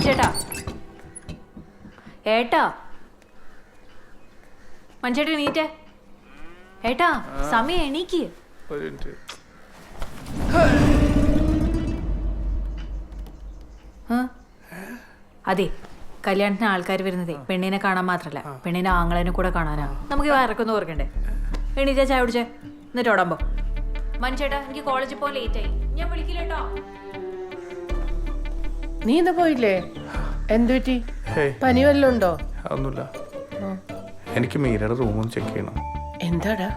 മഞ്ചേട്ടാ. ഏട്ടാ. മഞ്ചേട്ടി എണീറ്റേ. ഏട്ടാ സമയം എണീക്ക്? അതെ കല്യാണത്തിന് ആൾക്കാർ വരുന്നതേ. പെണ്ണിനെ കാണാൻ മാത്രല്ല. പെണ്ണിനെ ആങ്ങളേനെ കൂടെ കാണാനാ. നമുക്ക് വരക്കൊന്നും ഓർക്കണ്ടേ? എണീറ്റാ ചായ കുടിച്ചേ. എന്നിട്ട് ഓടാൻ പോ. മഞ്ചേട്ടാ എനിക്ക് കോളേജിൽ പോകാൻ ലേറ്റായി ഞാൻ വിളിക്കില്ലേട്ടോ നീ ഇന്ന് പോയില്ലേ? എന്തു പറ്റി? ഹേയ്. പനി വല്ലതും ഉണ്ടോ? അതൊന്നുമില്ല. എനിക്ക് മീരയുടെ റൂം ചെക്ക് ചെയ്യണം. എന്താടാ?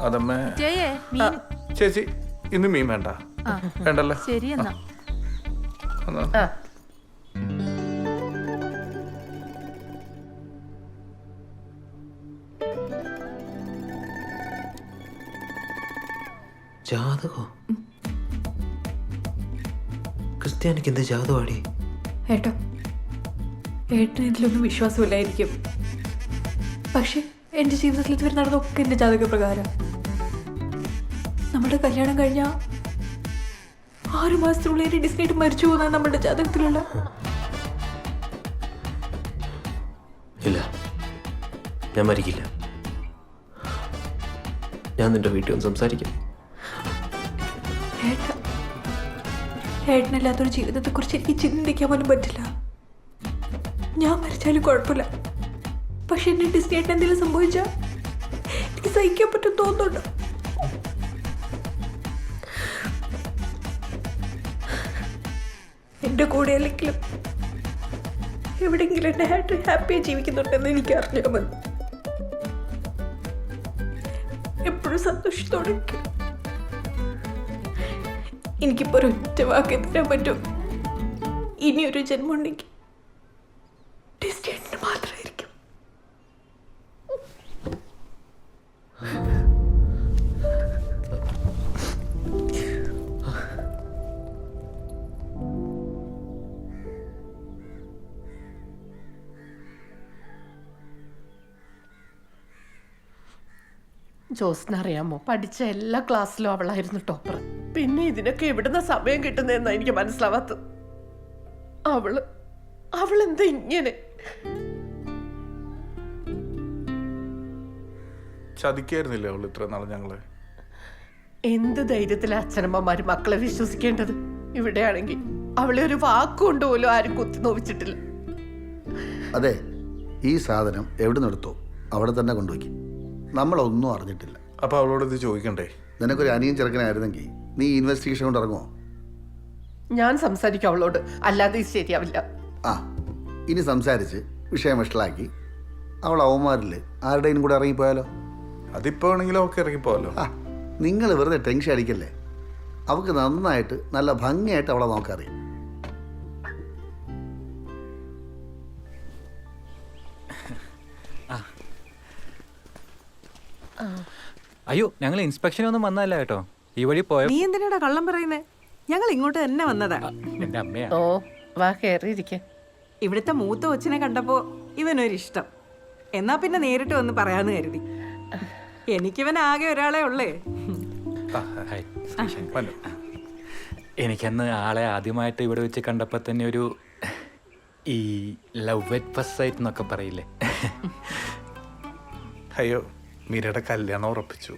അതമ്മേ. ജയേ ആ, ചേച്ചി ഇന്ന് മീൻ വേണ്ട. വേണ്ടല്ലോ? ശരി എന്നാ. എന്നാ. ആ. ജാതകോ? ക്രിസ്ത്യാനിക്ക് എന്ത് ജാതുവാടി? ഏട്ടോ ഏട്ടന് ഇതിലൊന്നും വിശ്വാസമില്ലായിരിക്കും. പക്ഷെ എന്റെ ജീവിതത്തിൽ ഇതുവരെ നടന്നൊക്കെ എന്റെ ജാതക പ്രകാരം നമ്മുടെ കല്യാണം കഴിഞ്ഞ ആറു മാസത്തിനുള്ളിൽ എന്റെ ഡിസ്നേറ്റ് മരിച്ചു പോകുന്ന നമ്മുടെ ജാതകത്തിലുള്ള. ഇല്ല ഞാൻ മരിക്കില്ല. ഞാൻ നിന്റെ വീട്ടിൽ ഒന്ന് സംസാരിക്കാം. ഏട്ടനില്ലാത്തൊരു ജീവിതത്തെക്കുറിച്ച് എനിക്ക് ചിന്തിക്കാൻ പോലും പറ്റില്ല. ഞാൻ മരിച്ചാലും കുഴപ്പമില്ല. പക്ഷെ എന്റെ ഏട്ടൻ എന്തെങ്കിലും സംഭവിച്ചാൽ എനിക്ക് സഹിക്കാൻ പറ്റും തോന്നുന്നുണ്ട്. എന്റെ കൂടെ അല്ലെങ്കിലും എവിടെയെങ്കിലും എന്റെ ഏട്ടൻ ഹാപ്പിയായി ജീവിക്കുന്നുണ്ടെന്ന് എനിക്ക് അറിഞ്ഞാൽ മതി. എപ്പോഴും സന്തോഷത്തോടെ. എനിക്കിപ്പോൾ ഒരു ഒറ്റ വാക്ക് തരാൻ പറ്റും. ഇനിയൊരു ജന്മം ഉണ്ടെങ്കിൽ ജോസിനറിയാമോ പഠിച്ച എല്ലാ ക്ലാസ്സിലും അവളായിരുന്നു ടോപ്പർ. പിന്നെ ഇതിനൊക്കെ എവിടുന്ന സമയം കിട്ടുന്നതെന്നാ എനിക്ക് മനസ്സിലാവാത്തത്. അവൾ അവളെന്താ ഇങ്ങനെ? ചതിക്കായിരുന്നില്ലേ അവൾ ഇത്ര നാളെ ഞങ്ങളെ? എന്ത് ധൈര്യത്തിലാ അച്ഛനമ്മമാര് മക്കളെ വിശ്വസിക്കേണ്ടത്? ഇവിടെയാണെങ്കിൽ അവളെ ഒരു വാക്കുകൊണ്ട് പോലും ആരും കുത്തി നോവിച്ചിട്ടില്ല. അതെ ഈ സാധനം എവിടെ നിന്നെടുത്തോ അവിടെ തന്നെ കൊണ്ടുപോയി. നമ്മളൊന്നും അറിഞ്ഞിട്ടില്ല. അപ്പൊ അവളോട് ഇത് ചോദിക്കണ്ടേ? നിനക്കൊരു അനിയൻ ചെറുക്കനായിരുന്നെങ്കിൽ നീ ഇൻവെസ്റ്റിഗേഷൻ കൊണ്ട് ഇറങ്ങുമോ ഞാൻ സംസാരിക്കും അവളോട്. അല്ലാതെ ഇത് ശരിയാവില്ല. ആ ഇനി സംസാരിച്ച് വിഷയം വഷളാക്കി. അവൾ അവന്മാരിൽ ആരുടെയും കൂടെ ഇറങ്ങിപ്പോയാലോ? അതിപ്പോ ആണെങ്കിലും ഒക്കെ ഇറങ്ങിപ്പോയാലോ ആ നിങ്ങൾ വെറുതെ ടെൻഷൻ അടിക്കല്ലേ? അവൾക്ക് നന്നായിട്ട് നല്ല ഭംഗിയായിട്ട് അവളെ നോക്കറിയാം. അയ്യോ ഞങ്ങൾ ഇൻസ്പെക്ഷനൊന്നും വന്നതല്ല കേട്ടോ. ഈ വഴി പോയ? നീ എന്തിനാടാ കള്ളം പറയുന്നേ? ഞങ്ങൾ ഇങ്ങോട്ട് തന്നെ വന്നതാ. എന്റെ അമ്മയാ. ഓ വാ കയറിയിരിക്കെ ഇവിടുത്തെ മൂത്ത കൊച്ചിനെ കണ്ടപ്പോ ഇവനൊരിഷ്ടം. എന്നാ പിന്നെ നേരിട്ട് വന്ന് പറയാന്ന് കരുതി. എനിക്കിവൻ ആകെ ഒരാളെ ഉള്ളേ. എനിക്കന്ന് ആളെ ആദ്യമായിട്ട് ഇവിടെ വെച്ച് കണ്ടപ്പോൾ തന്നെ ഒരു ഈ ലവ് അറ്റ് ഫസ്റ്റ് സൈറ്റ് എന്നൊക്കെ പറയില്ലേ? അയ്യോ മീരയുടെ കല്യാണം ഉറപ്പിച്ചു.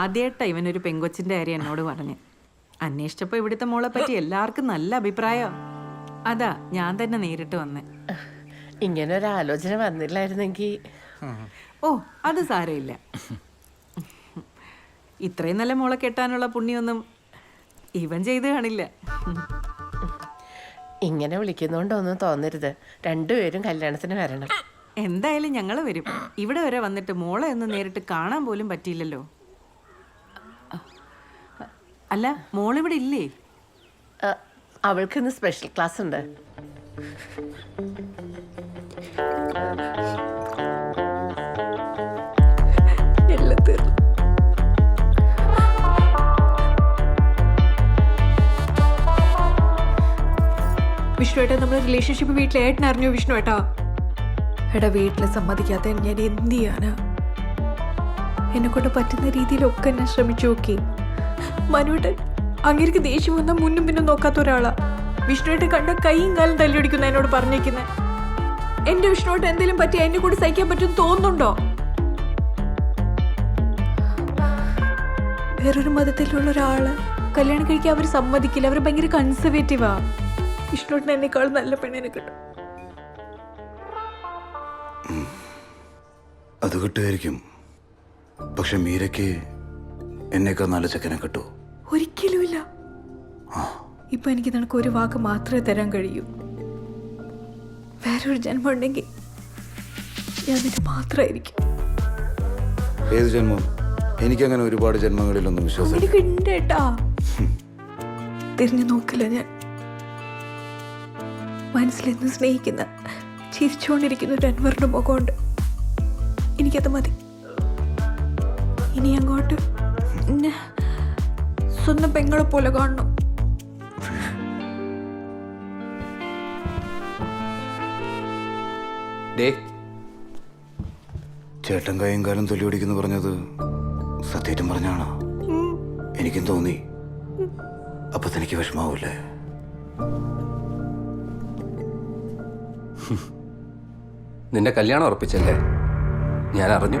ആദ്യമായിട്ടാ ഇവനൊരു പെങ്കൊച്ചിന്റെ കാര്യം എന്നോട് പറഞ്ഞു. അന്വേഷിച്ചപ്പോ ഇവിടുത്തെ മോളെ പറ്റി എല്ലാവർക്കും നല്ല അഭിപ്രായം. അതാ ഞാൻ തന്നെ നേരിട്ട് വന്നേ. ഇങ്ങനെ ഒരു ആലോചന വന്നില്ലായിരുന്നെങ്കിൽ ഓ അത് സാരമില്ല. ഇത്രയും നല്ല മോളെ കെട്ടാനുള്ള പുണ്യൊന്നും ഇവൻ ചെയ്ത് കാണില്ല. ഇങ്ങനെ വിളിക്കുന്നോണ്ടൊന്നും തോന്നരുത്. രണ്ടുപേരും കല്യാണത്തിന് വരണം. എന്തായാലും ഞങ്ങൾ വരും. ഇവിടെ വരെ വന്നിട്ട് മോളെ ഒന്ന് നേരിട്ട് കാണാൻ പോലും പറ്റിയില്ലല്ലോ. അല്ല മോളിവിടെ ഇല്ലേ? അവൾക്ക് ഇന്ന് സ്പെഷ്യൽ ക്ലാസ് ഉണ്ട്. വിഷ്ണുവേട്ടാ തീർന്നു. വിഷ്ണു ഏട്ടാ നമ്മുടെ റിലേഷൻഷിപ്പ് വീട്ടിലെ ഏട്ടൻ അറിഞ്ഞു വിഷ്ണു ഏട്ടാ എടാ വീട്ടിൽ സമ്മതിക്കാത്ത ഞാൻ എന്ത് ചെയ്യാനാ? എന്നെ കൊണ്ട് പറ്റുന്ന രീതിയിലൊക്കെ ഞാൻ ശ്രമിച്ചു നോക്കി. മനുവേട്ടൻ അങ്ങേക്ക് ദേഷ്യം വന്നാൽ മുന്നും പിന്നും നോക്കാത്ത ഒരാളാ. വിഷ്ണുവിട്ട് കണ്ട കൈയും കാലും തല്ലിയൊടിക്കുന്ന എന്നോട് പറഞ്ഞേക്കുന്നത് എന്റെ വിഷ്ണുവിട്ട് എന്തെങ്കിലും പറ്റി എന്നെ കൂടി സഹിക്കാൻ പറ്റും തോന്നുന്നുണ്ടോ? വേറൊരു മതത്തിലുള്ള ഒരാൾ കല്യാണം കഴിക്കാൻ അവർ സമ്മതിക്കില്ല. അവർ ഭയങ്കര കൺസർവേറ്റീവാ വിഷ്ണുവേട്ടൻ എന്നെക്കാൾ നല്ല പെണ്ണിനെ കിട്ടും. അത് കിട്ടുമായിരിക്കും. പക്ഷെ മീരയ്ക്ക് എന്നേക്കാൾ നല്ല ചെക്കനെ കിട്ടൂ? ഒരിക്കലുമില്ല. ഇപ്പൊ എനിക്ക് നിനക്ക് ഒരു വാക്ക് മാത്രമേ തരാൻ കഴിയൂ. വേറൊരു ജന്മം ഉണ്ടെങ്കിൽ ഞാൻ നിന്റെ മാത്രമായിരിക്കും. ഏത് ജന്മം? എനിക്ക് അങ്ങനെ ഒരുപാട് ജന്മങ്ങളിലൊന്നും വിശ്വാസം എനിക്ക് ഉണ്ട് കേട്ടാ തിരിഞ്ഞു നോക്കില്ല ഞാൻ. മനസ്സിലെന്ന് സ്നേഹിക്കുന്ന ചിരിച്ചുകൊണ്ടിരിക്കുന്ന ഒരു അൻവറിന്റെ മുഖമുണ്ട്. എനിക്കത് മതി. ഇനി അങ്ങോട്ട് എന്നെ സ്വന്തം പെങ്ങളെ പോലെ കാണണം. ചേട്ടൻ കൈയും കാലം തൊല്ലി ഓടിക്കുന്നു പറഞ്ഞത് സത്യേറ്റം പറഞ്ഞാണോ? എനിക്കും തോന്നി. അപ്പൊ തനിക്ക് വിഷമാവൂലേ നിന്റെ കല്യാണം ഉറപ്പിച്ചല്ലേ? ഞാൻ അറിഞ്ഞു.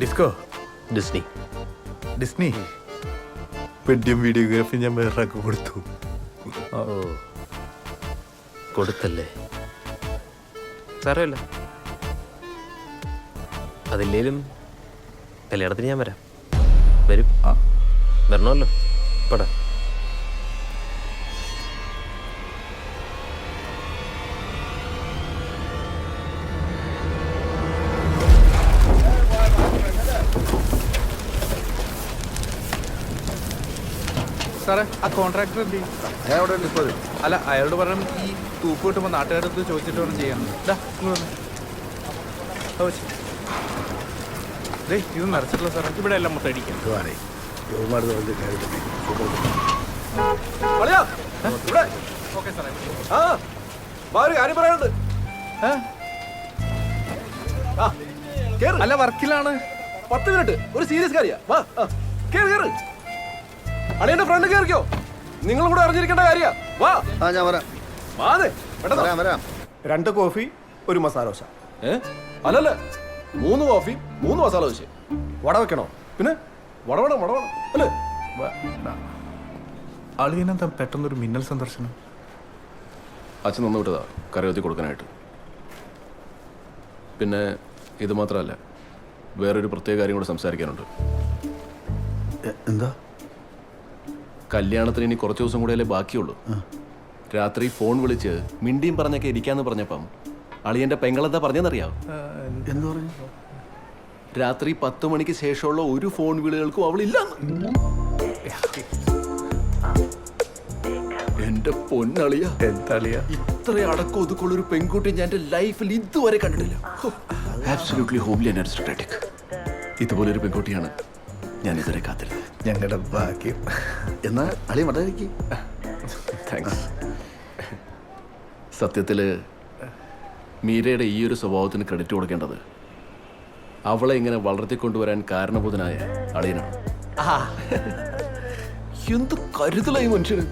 ഡിസ്കോ ഡിസ്നി ഡിസ്നി പെഡിയും വീഡിയോഗ്രാഫി ഞാൻ വേറെ കൊടുത്തു. ഓ. കൊടുത്തല്ലേ? സാരമില്ല. അതില്ലേലും കല്യാണത്തിന് ഞാൻ വരാം. വരും. വരണമല്ലോ. പടാ. സാറേ ആ കോൺട്രാക്ടർ എന്ത് ചെയ്യും? ഞാൻ അവിടെ ഉണ്ട് ഇപ്പോൾ അല്ല അയാളോട് പറഞ്ഞു ഈ തൂപ്പ് കിട്ടുമ്പോൾ നാട്ടുകാരുടെ അടുത്ത് ചോദിച്ചിട്ട് വേണം ചെയ്യാൻ ദാ, ഇത് സാറേ. ഇവിടെ എല്ലാം മൊത്തം അടിക്കാം അല്ല വർക്കിലാണ്. പത്ത് മിനിറ്റ്. ഒരു സീരിയസ് കാര്യ. വാ ആ, കേറ് കേറ്. അളിയന്റെ ഫ്രണ്ട് കേറിക്കോ നിങ്ങളും കൂടെ അറിഞ്ഞിരിക്കേണ്ട കാര്യ. വാ. ആ ഞാൻ വരാം. വാതെ പെട്ടെന്ന്? വരാം വരാം. രണ്ട് കോഫി ഒരു മസാല ദോശ. ഏ? അല്ലല്ല. മൂന്ന് കോഫി മൂന്ന് മസാല ദോശ. വട വെക്കണോ? പിന്നെ? വട വേണം വട വേണം അല്ലേ? അളിയനെന്താ പെട്ടെന്നൊരു മിന്നൽ സന്ദർശനം? അച്ഛൻ നന്നു വിട്ടതാ. കറിവത്തി കൊടുക്കാനായിട്ട്. പിന്നെ ഇത് മാത്രമല്ല വേറൊരു പ്രത്യേക കാര്യം കൂടെ സംസാരിക്കാനുണ്ട്. എന്താ? കല്യാണത്തിന് ഇനി കുറച്ച് ദിവസം കൂടെയല്ലേ ബാക്കിയുള്ളൂ. രാത്രി ഫോൺ വിളിച്ച് മിണ്ടിയും പറഞ്ഞൊക്കെ ഇരിക്കാന്ന് പറഞ്ഞപ്പം അളിയന്റെ പെങ്ങളെന്താ പറഞ്ഞെന്നറിയാം എന്ത് പറഞ്ഞു? രാത്രി പത്ത് മണിക്ക് ശേഷമുള്ള ഒരു ഫോൺ വിളികൾക്കും അവളില്ല എന്റെ പൊന്നളിയ എന്താ അളിയ ഇത്ര അടക്കം ഒതുക്കുള്ള ഒരു പെൺകുട്ടി ഞാൻ എന്റെ ലൈഫിൽ ഇതുവരെ കണ്ടിട്ടില്ല. ആബ്സൊല്യൂട്ട്ലി ഹോംലി ആൻഡ് ഇതുപോലെ ഒരു പെൺകുട്ടിയാണ് ഞാൻ ഇതുവരെ കാത്തിരുന്നത് ഞങ്ങളുടെ ഭാഗ്യം. എന്നാ അളി മടക്കി താങ്ക്സ് സത്യത്തിൽ മീരയുടെ ഈ ഒരു സ്വഭാവത്തിന് ക്രെഡിറ്റ് കൊടുക്കേണ്ടത് അവളെ ഇങ്ങനെ വളർത്തിക്കൊണ്ടുവരാൻ കാരണബോധനായ അളിയനാണ്. എന്ത് കരുതലായി മനുഷ്യന്.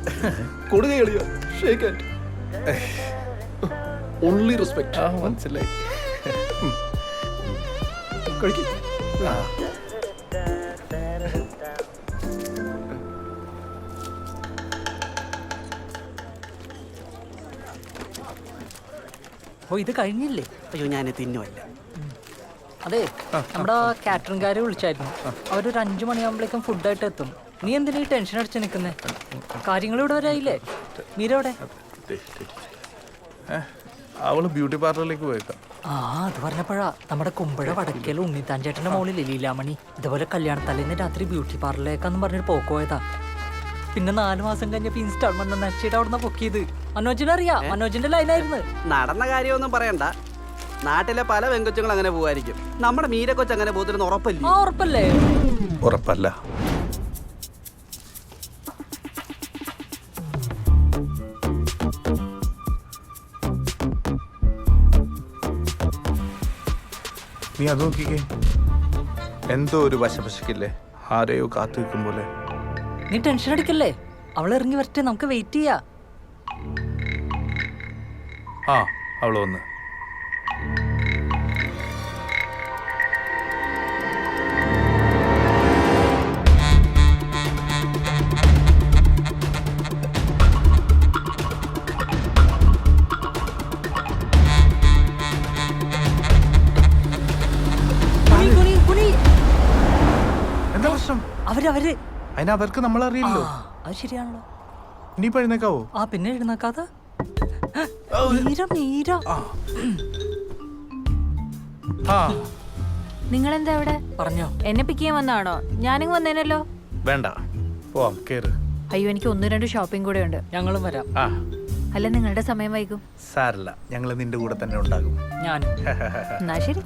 കൊടുകയളിയ ഷേക്ക് ഓൺലി റെസ്പെക്ട് മനസ്സിലായി. കഴിക്കും. ഓ ഇത് കഴിഞ്ഞില്ലേ? അയ്യോ ഞാൻ തിന്നുമല്ല. അതെ നമ്മുടെ കാറ്ററിംഗുകാരെ വിളിച്ചായിരുന്നു. അവരൊരു അഞ്ചു മണിയാകുമ്പോഴേക്കും ഫുഡായിട്ട് എത്തും. നീ എന്തിനാ ഈ ടെൻഷൻ അടിച്ച് നിൽക്കുന്നേ കാര്യങ്ങൾ ഇവിടെ വരായില്ലേ മീരവിടെ അവൾ ബ്യൂട്ടി പാർലറിലേക്ക് പോയേക്കാം. ആ അത് പറഞ്ഞപ്പോഴാ നമ്മുടെ കുമ്പഴ വടക്കേൽ ഉണ്ണിത്താൻ ചേട്ടന്റെ മോളിൽ ലീലാമണി? ഇതുപോലെ കല്യാണത്തലേന്ന് രാത്രി ബ്യൂട്ടി പാർലറിലേക്കാന്ന് പറഞ്ഞിട്ട് പോക്കോയതാ പിന്നെ നാല് മാസം കഴിഞ്ഞപ്പോ ഇൻസ്റ്റാൾമെന്റ് നച്ചിട്ട് അവിടുന്ന് പൊക്കിയത് മനോജിനെ അറിയാം മനോജിന്റെ ലൈനായിരുന്നു നടന്ന കാര്യമൊന്നും പറയണ്ട. നാട്ടിലെ പല വെങ്കൊച്ചുങ്ങൾ അങ്ങനെ പോവായിരിക്കും. നമ്മുടെ മീരക്കൊച്ച് അങ്ങനെ പോത്തിരുന്ന് ഉറപ്പല്ലേ? ആ ഉറപ്പല്ലേ? ഉറപ്പല്ല. നീ അത് നോക്കിക്കേ. എന്തോ ഒരു വശപശക്കില്ലേ ആരെയോ കാത്തു നിൽക്കും പോലെ. നീ ടെൻഷൻ അടിക്കല്ലേ? അവൾ ഇറങ്ങി വരട്ടെ നമുക്ക് വെയിറ്റ് ചെയ്യാ. ആ അവൾ വന്ന്. കുനി, കുനി, അതിന് അവർക്ക് നമ്മൾ അറിയില്ലോ അത് ശരിയാണല്ലോ. ഇനി പഴുന്നേക്കാവോ ആ പിന്നെ എഴുന്നേക്കാതെ? നിങ്ങൾ എന്താ ഇവിടെ പറഞ്ഞോ. എന്നെ പിക്ക് ചെയ്യാൻ വന്നാണോ ഞാനിങ് വന്നേനല്ലോ. വേണ്ട. പോവാം കേറ്. അയ്യോ എനിക്ക് ഒന്ന് രണ്ട് ഷോപ്പിംഗ് കൂടെ ഉണ്ട്. ഞങ്ങളും വരാം. അല്ല നിങ്ങളുടെ സമയം വൈകും. സാരല്ല ഞങ്ങൾ നിന്റെ കൂടെ തന്നെ ഉണ്ടാകും. ഞാനും. എന്നാ ശരി.